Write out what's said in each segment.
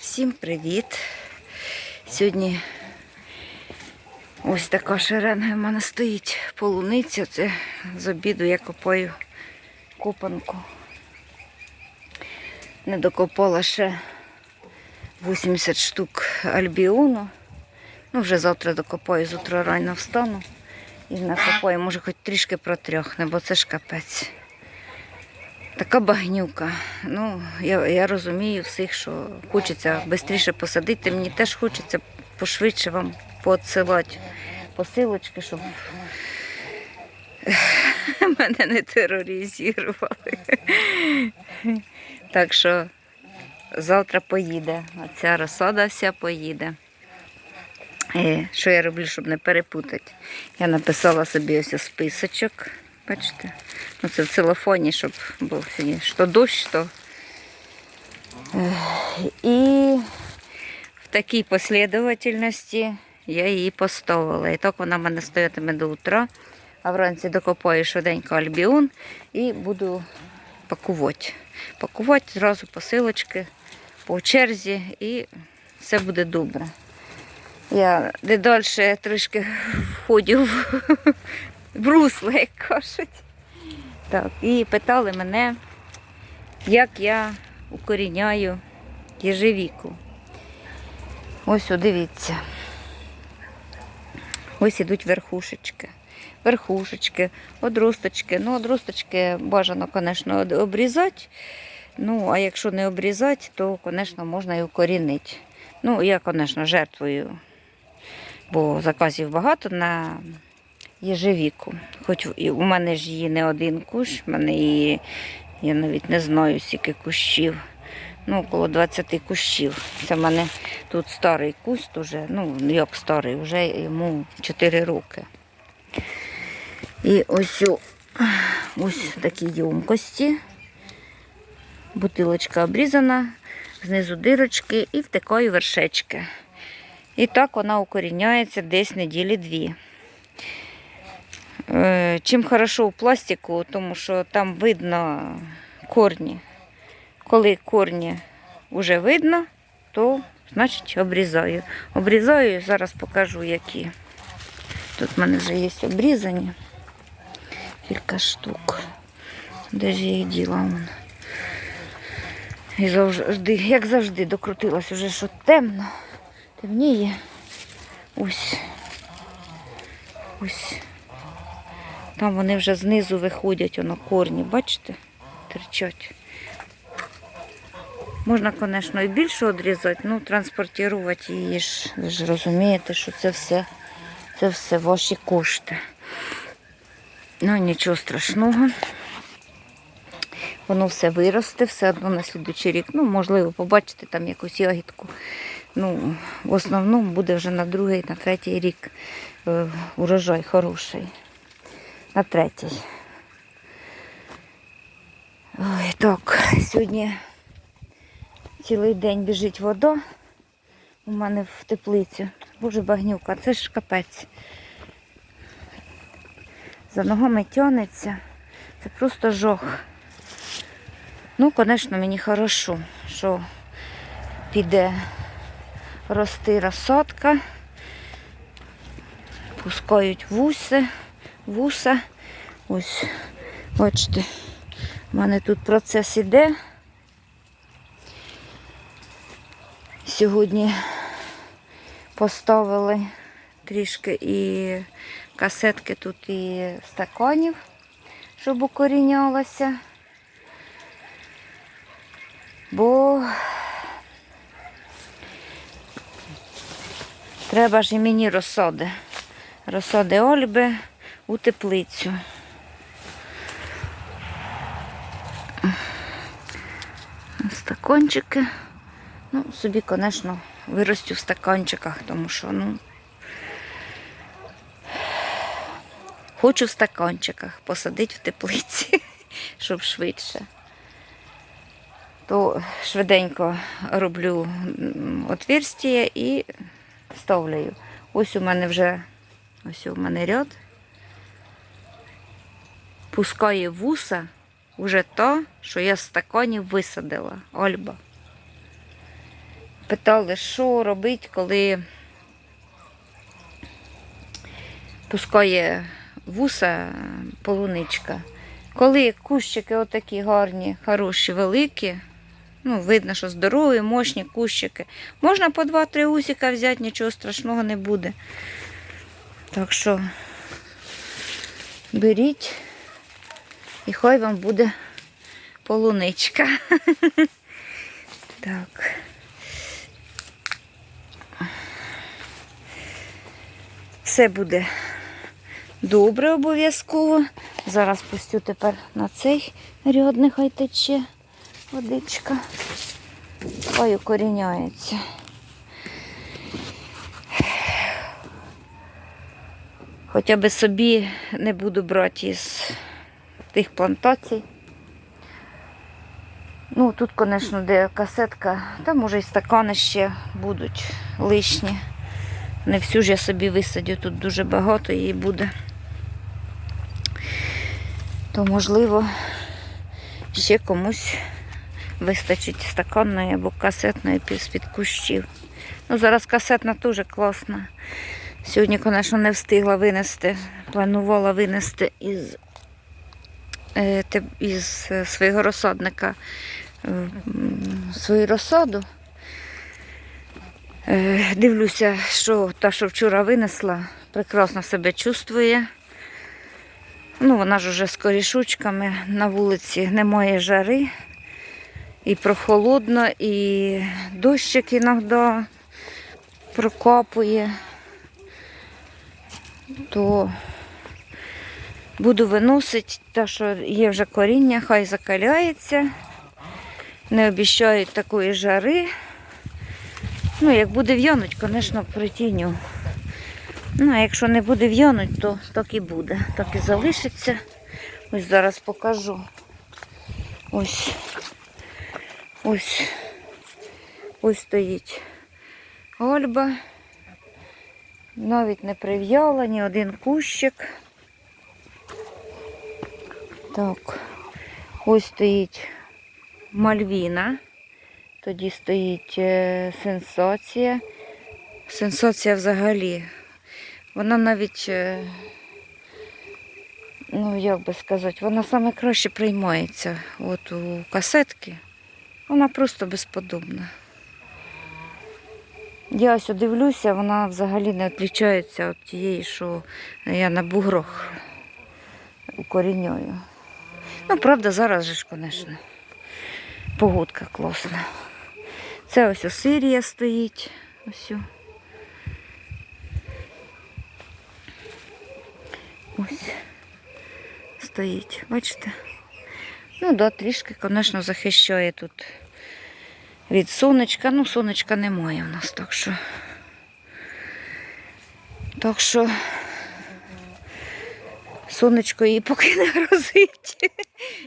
Всім привіт! Сьогодні ось така шеренга в мене стоїть полуниця. Це з обіду я копаю копанку. Не докопала ще 80 штук альбіону. Ну, вже завтра докопаю, з утра рано встану і накопаю, може хоч трішки протрьохне, бо це ж капець. Така багнюка. Ну, я, я розумію всіх, що хочеться швидше посадити. Мені теж хочеться пошвидше вам поотсилати посилочки, щоб мене не тероризували. Так що завтра поїде. Ця розсада вся поїде. Е, Що я роблю, щоб не перепутати? Я написала собі ось списочок. Бачите? Ну, це в целофоні, щоб був сьогодні що дощ, що. Е, І в такій послідовательності я її поставила. І так вона в мене стоятиме до утра, а вранці докопаю швиденько альбіон і буду пакувати. Пакувати зразу посилочки по черзі і все буде добре. Я дедалі трішки входю в, русло, як кажуть. Так, і питали мене, як я укоріняю єжевіку. Ось, дивіться. Ось ідуть верхушечки. Верхушечки, одросточки. Ну, одросточки бажано, звісно, обрізати. Ну, а якщо не обрізати, то, звісно, можна і укорінити. Ну, я, звісно, жертвую, бо заказів багато на єжевіку. Хоч у мене ж її не один кущ, в мене її, я навіть не знаю, скільки кущів. Ну, около 20 кущів. Це в мене тут старий куст уже, ну, як старий, вже йому 4 роки. І ось ось такі ємкості. Бутилочка обрізана, знизу дирочки і втикаю вершечки. І так вона укоріняється десь неділі дві. Е, Чим хорошо у пластику, тому що там видно корні. Коли корні вже видно, то значить обрізаю. Обрізаю, зараз покажу які. Тут в мене вже є обрізані. Кілька штук. Де ж я їх діла? І завжди, як завжди, докрутилась уже, що темно, темніє. Ось. Ось. Там вони вже знизу виходять, воно корні, бачите? Терчать. Можна, звісно, і більше відрізати, ну, транспортувати її ж, ви ж розумієте, що це все, це все ваші кошти. Ну, нічого страшного. Воно все виросте, все одно на слідуючий рік. Ну, можливо, побачите там якусь ягідку. Ну, в основному буде вже на другий, на третій рік е, урожай хороший. На третій. Ой, так, сьогодні цілий день біжить вода у мене в теплицю. Боже багнюка, це ж капець. За ногами тянеться. Це просто жох. Ну, звісно, мені хорошо, що піде рости розсадка, пускають вуси, вуса. Ось, бачите, в мене тут процес іде. Сьогодні поставили трішки і касетки тут і стаканів, щоб укорінялося. Бо треба ж і мені розсади. Розсади Ольби у теплицю. Стакончики. Ну, собі, звісно, виростю в стаканчиках, тому що, ну, хочу в стаканчиках посадити в теплиці, щоб швидше. То швиденько роблю отверстие і ставляю. Ось у мене вже, ось у мене ряд. Пускає вуса вже то, що я з стаканів висадила. Ольба. питали, що робити, коли пускає вуса полуничка. Коли кущики отакі гарні, хороші, великі, ну, видно, що здорові, мощні кущики. Можна по 2-3 усіка взяти, нічого страшного не буде. Так що беріть і хай вам буде полуничка. Так. Все буде добре обов'язково. Зараз пустю тепер на цей ряд, нехай тече водичка. Хай укоріняється. Хоча би собі не буду брати із тих плантацій. Ну, тут, звісно, де касетка, там може і стакани ще будуть лишні. Не всю ж я собі висадю, тут дуже багато її буде. То, можливо, ще комусь вистачить стаканної або касетної з-під кущів. Ну, зараз касетна теж класна. Сьогодні, звісно, не встигла винести, планувала винести із, із е, свого розсадника е, свою розсаду. Е, Дивлюся, що та, що вчора винесла, прекрасно себе чувствує. Ну, вона ж уже з корішочками на вулиці немає жари. І прохолодно, і дощик іноді прокапує. То буду виносити, те, що є вже коріння, хай закаляється. Не обіщають такої жари. Ну, як буде в'януть, звісно, притіню. Ну, а якщо не буде в'януть, то так і буде. Так і залишиться. Ось зараз покажу. Ось. Ось. Ось стоїть Ольба. Навіть не прив'яла ні один кущик. Так. Ось стоїть Мальвіна. Тоді стоїть е, сенсація. Сенсація взагалі. Вона навіть, е, ну як би сказати, вона саме краще приймається. От у касетки. Вона просто безподобна. Я ось дивлюся, вона взагалі не відрізняється від тієї, що я на бугрох укорінюю. Ну, правда, зараз же ж, звісно, погодка класна. Це ось Осирія стоїть. Ось. Ось стоїть, бачите? Ну, да, трішки, звісно, захищає тут від сонечка. Ну, сонечка немає у нас, так що. Так що сонечко їй поки не грозить.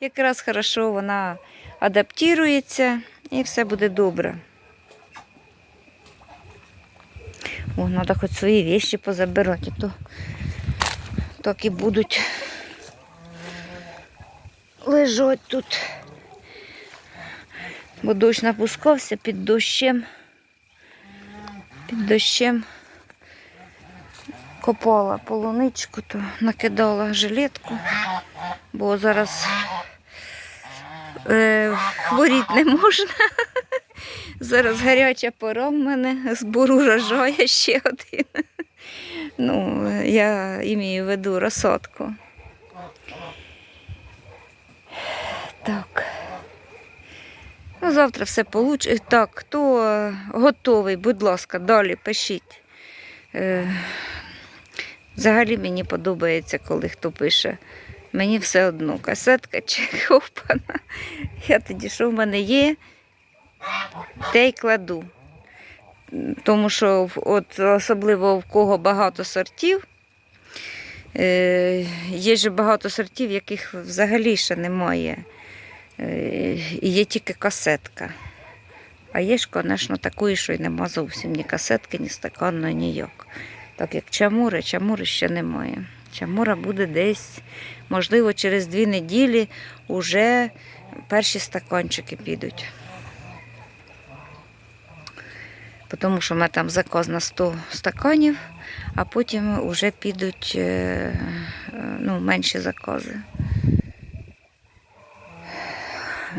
Якраз хорошо вона адаптується і все буде добре. О, треба хоч свої вещи позабирати, то так і будуть лежать тут. Бо дощ напускався під дощем. Під дощем копала полуничку, то накидала жилетку, бо зараз е, хворіти не можна. Зараз гаряча пора в мене, збор урожаю ще один. Ну, я імію в розсадку. Так. Ну, завтра все получить. Так, хто е, готовий, будь ласка, далі пишіть. Взагалі мені подобається, коли хто пише. Мені все одно, касетка чи ковпана. Я тоді, що в мене є, те й кладу. Тому що от, особливо в кого багато сортів, е, є ж багато сортів, яких взагалі ще немає. Е, є тільки касетка. А є ж, звісно, такої, що й нема зовсім ні касетки, ні стаканної, ніяк. Так як чамури, чамури ще немає. Чамура буде десь, можливо, через дві неділі вже перші стаканчики підуть. тому що ми там заказ на 100 стаканів, а потім вже підуть е, е, ну, менші закази.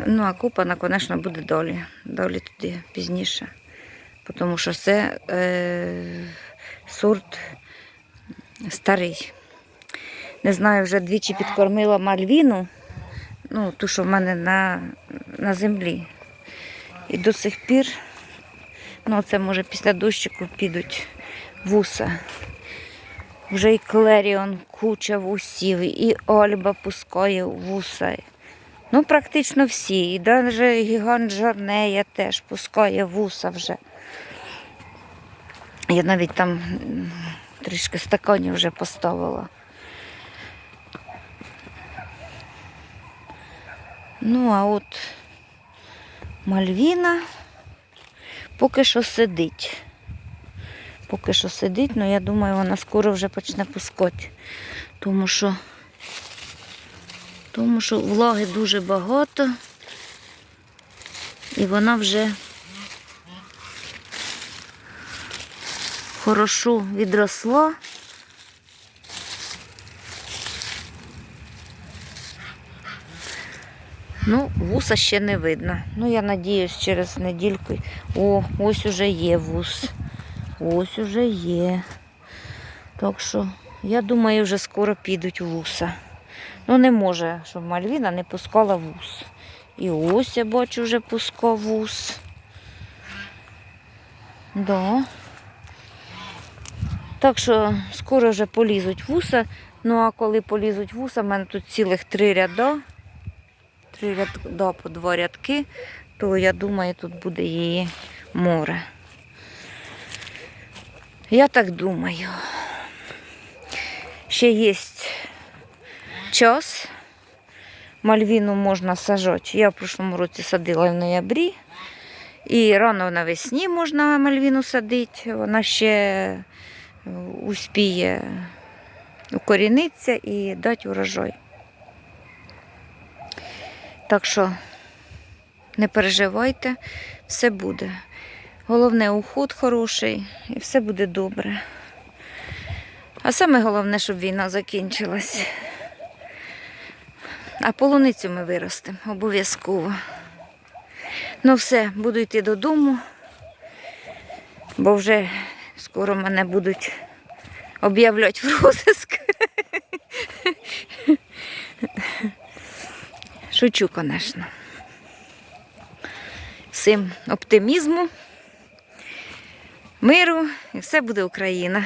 Ну, а купана, звісно, буде долі. Долі туди пізніше. Тому що це е, сорт старий. Не знаю, вже двічі підкормила мальвіну, ну, ту, що в мене на, на землі. І до сих пір, ну це може після дощику підуть вуса. Вже і Клеріон куча вусів, і Ольба пускає вуса. Ну, практично всі. І навіть гігант Жарнея теж пускає вуса вже. Я навіть там трішки стаканів вже поставила. Ну, а от Мальвіна поки що сидить. Поки що сидить, але я думаю, вона скоро вже почне пускати. Тому що, тому що влаги дуже багато. І вона вже хорошо відросла. Ну, вуса ще не видно. Ну, я надіюсь, через недільку. О, ось уже є вус. Ось уже є. Так що, я думаю, вже скоро підуть вуса. Ну, не може, щоб Мальвіна не пускала вус. І ось я бачу, вже пускав вус. Да. Так що скоро вже полізуть вуса. Ну а коли полізуть вуса, в мене тут цілих три ряда. Три ряда по два рядки, то я думаю, тут буде її море. Я так думаю. Ще є час. Мальвіну можна сажати. Я в прошлому році садила в ноябрі. І рано навесні можна мальвіну садити. Вона ще успіє укорінитися і дати урожай. Так що не переживайте, все буде. Головне уход хороший і все буде добре. А саме головне, щоб війна закінчилась. А полуницю ми виростемо обов'язково. Ну все, буду йти додому, бо вже скоро мене будуть об'являти в розиск. Шучу, звісно. Всім оптимізму, миру і все буде Україна.